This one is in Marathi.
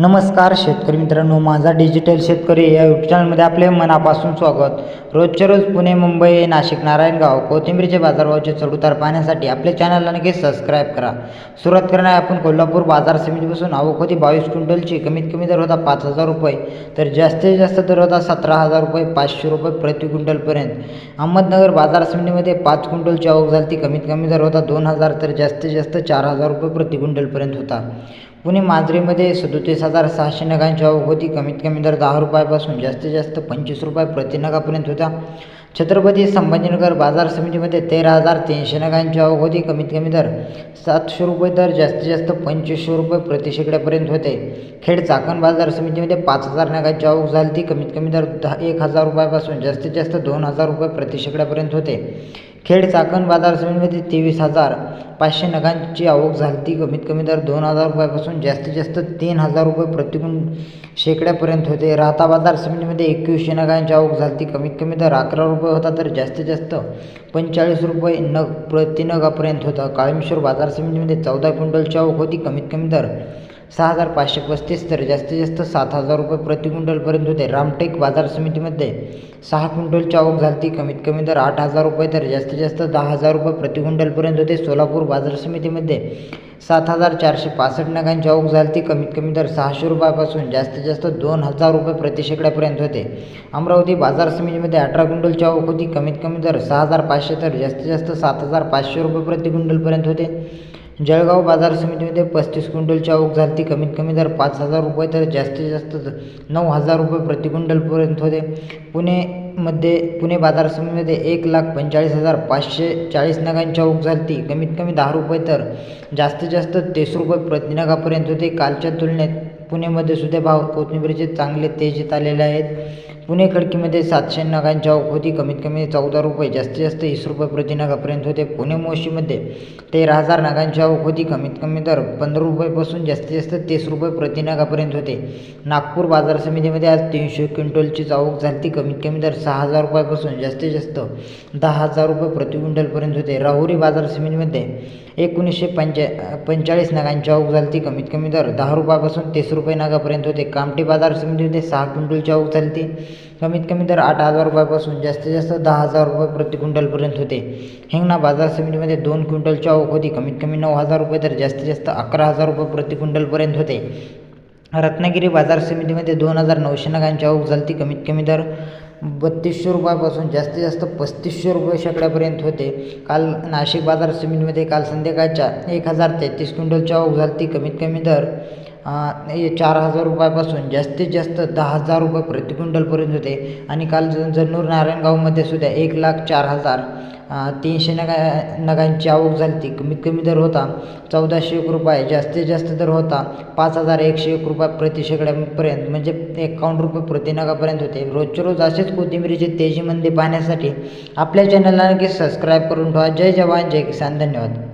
नमस्कार शेतकरी मित्रांनो माझा डिजिटल शेतकरी या यूट्यूब चॅनलमध्ये आपले मनापासून स्वागत. रोजच्या रोज पुणे मुंबई नाशिक नारायणगाव कोथिंबीरचे बाजारभावाचे चढउतार पाहण्यासाठी आपल्या चॅनलला नक्की सबस्क्राईब करा. सुरुवात करणार आपण कोल्हापूर बाजार समितीपासून. अवकोती बावीस क्विंटलची कमीत कमी दर होता पाच हजार रुपये. तर जास्तीत जास्त दर होता सतरा हजार रुपये पाचशे रुपये प्रति क्विंटलपर्यंत. अहमदनगर बाजार समितीमध्ये पाच क्विंटलची आवक झाली ती कमीत कमी दर होता दोन हजार तर जास्तीत जास्त चार हजार रुपये प्रति क्विंटलपर्यंत होता. पुणे मांजरीमध्ये सदोतीस हजार सहाशे नगांची आवक होती कमीत कमी दर दहा रुपयापासून जास्तीत जास्त पंचवीस रुपये प्रति नगापर्यंत होता. छत्रपती संभाजीनगर बाजार समितीमध्ये तेरा हजार तीनशे नगांची आवक होती कमीत कमी दर सातशे रुपये दर जास्तीत जास्त पंचवीसशे रुपये प्रति शेकड्यापर्यंत होते. खेड चाकण बाजार समितीमध्ये पाच हजार नगांची आवक झाली ती कमीत कमी दर दहा एक हजार रुपयापासून जास्तीत जास्त दोन हजार रुपये प्रति शेकड्यापर्यंत होते. खेड चाकण बाजार समितीमध्ये तेवीस हजार पाचशे नगांची आवक झाली ती कमीत कमी दर दोन हजार रुपयापासून जास्तीत जास्त तीन हजार रुपये प्रतिकूण शेकड्यापर्यंत होते. राहता बाजार समितीमध्ये एकवीसशे नगांची आवक झाली ती कमीत कमी दर अकरा रुपये होता तर जास्तीत जास्त पंचेचाळीस रुपये नग प्रति नगापर्यंत होता. काळमेश्वर बाजार समितीमध्ये चौदा क्विंटल आवक होती. कमीत कमी दर सहा हजार पाचशे पस्तीस तर जास्तीत जास्त सात हजार रुपये प्रति क्विंटलपर्यंत होते. रामटेक बाजार समितीमध्ये सहा क्विंटलची आवक झाली कमीत कमी दर आठ हजार रुपये तर जास्तीत जास्त दहा हजार रुपये प्रति क्विंटलपर्यंत होते. सोलापूर बाजार समितीमध्ये सात हजार चारशे पासष्ट नगांची आवक झाली ती कमीत कमी दर सहाशे रुपयापासून जास्तीत जास्त दोन हजार रुपये प्रति शेकड्यापर्यंत होते. अमरावती बाजार समितीमध्ये अठरा क्विंटलची आवक होती. कमीत कमी दर सहा हजार पाचशे तर जास्तीत जास्त सात हजार पाचशे रुपये प्रति क्विंटलपर्यंत होते. जळगाव बाजार समितीमध्ये पस्तीस क्विंटलची आवक झाली. कमीत कमी दर पाच हजार रुपये तर जास्तीत जास्त नऊ हजार रुपये प्रति क्विंटलपर्यंत होते. पुणेमध्ये पुणे बाजार समितीमध्ये एक लाख पंचेचाळीस हजार पाचशे चाळीस नगांची आवक झाली. कमीत कमी दहा रुपये तर जास्तीत जास्त तीस रुपये प्रति नगापर्यंत होते. कालच्या तुलनेत पुणेमध्ये सुद्धा भाव कोथिंबीरचे चांगले तेजीत आलेले आहेत. पुणे खडकीमध्ये सातशे नगांची होती कमीत कमी चौदा रुपये जास्तीत जास्त वीस रुपये प्रति नगापर्यंत होते. पुणे मोशीमध्ये तेरा हजार नगांची आवक होती कमीत कमी दर पंधरा रुपयेपासून जास्तीत जास्त तीस रुपये प्रति नगापर्यंत होते. नागपूर बाजार समितीमध्ये आज तीनशे क्विंटलची आवक झाली ती कमीत कमी दर सहा हजार रुपयापासून जास्तीत जास्त दहा हजार रुपये प्रति क्विंटलपर्यंत होते. राहुरी बाजार समितीमध्ये एकोणीसशे पंचा पंचेचाळीस नगांची आवक झाली ती कमीत कमी दर दहा रुपयापासून तीस रुपये रुपये नगापर्यंत होते. कामठी बाजार समितीमध्ये सहा क्विंटलची आवक झाली कमीत कमी दर आठ हजार रुपयापासून जास्तीत जास्त दहा हजार रुपये प्रति क्विंटलपर्यंत होते. हिंगणा बाजार समितीमध्ये दोन क्विंटलच्या आवक होती. कमीत कमी नऊ हजार रुपये तर जास्तीत जास्त अकरा हजार रुपये प्रति क्विंटलपर्यंत होते. रत्नागिरी बाजार समितीमध्ये दोन हजार नऊशे नगांची आवक झाली कमीत कमी दर बत्तीसशे रुपयापासून जास्तीत जास्त पस्तीसशे रुपये शेकड्यापर्यंत होते. काल नाशिक बाजार समितीमध्ये काल संध्याकाळच्या एक हजार तेहतीस क्विंटलची आवक झाली कमीत कमी दर चार हजार रुपयापासून जास्तीत जास्त दहा हजार रुपये प्रति क्विंटलपर्यंत होते. आणि काल जन्नूर नारायणगावमध्ये सुद्धा एक लाख चार हजार तीनशे नगा नगांची आवक झाली ती कमीत कमी दर होता चौदाशे एक रुपये जास्तीत जास्त दर होता पाच हजार एकशे एक रुपये प्रति शेकड्यापर्यंत म्हणजे एकावन्न रुपये प्रति नगापर्यंत होते. रोजच्या रोज असेच कोथिंबीरीचे तेजीमध्ये पाहण्यासाठी आपल्या चॅनलला नक्की सबस्क्राईब करून ठेवा. जय जवान जय किसान. धन्यवाद.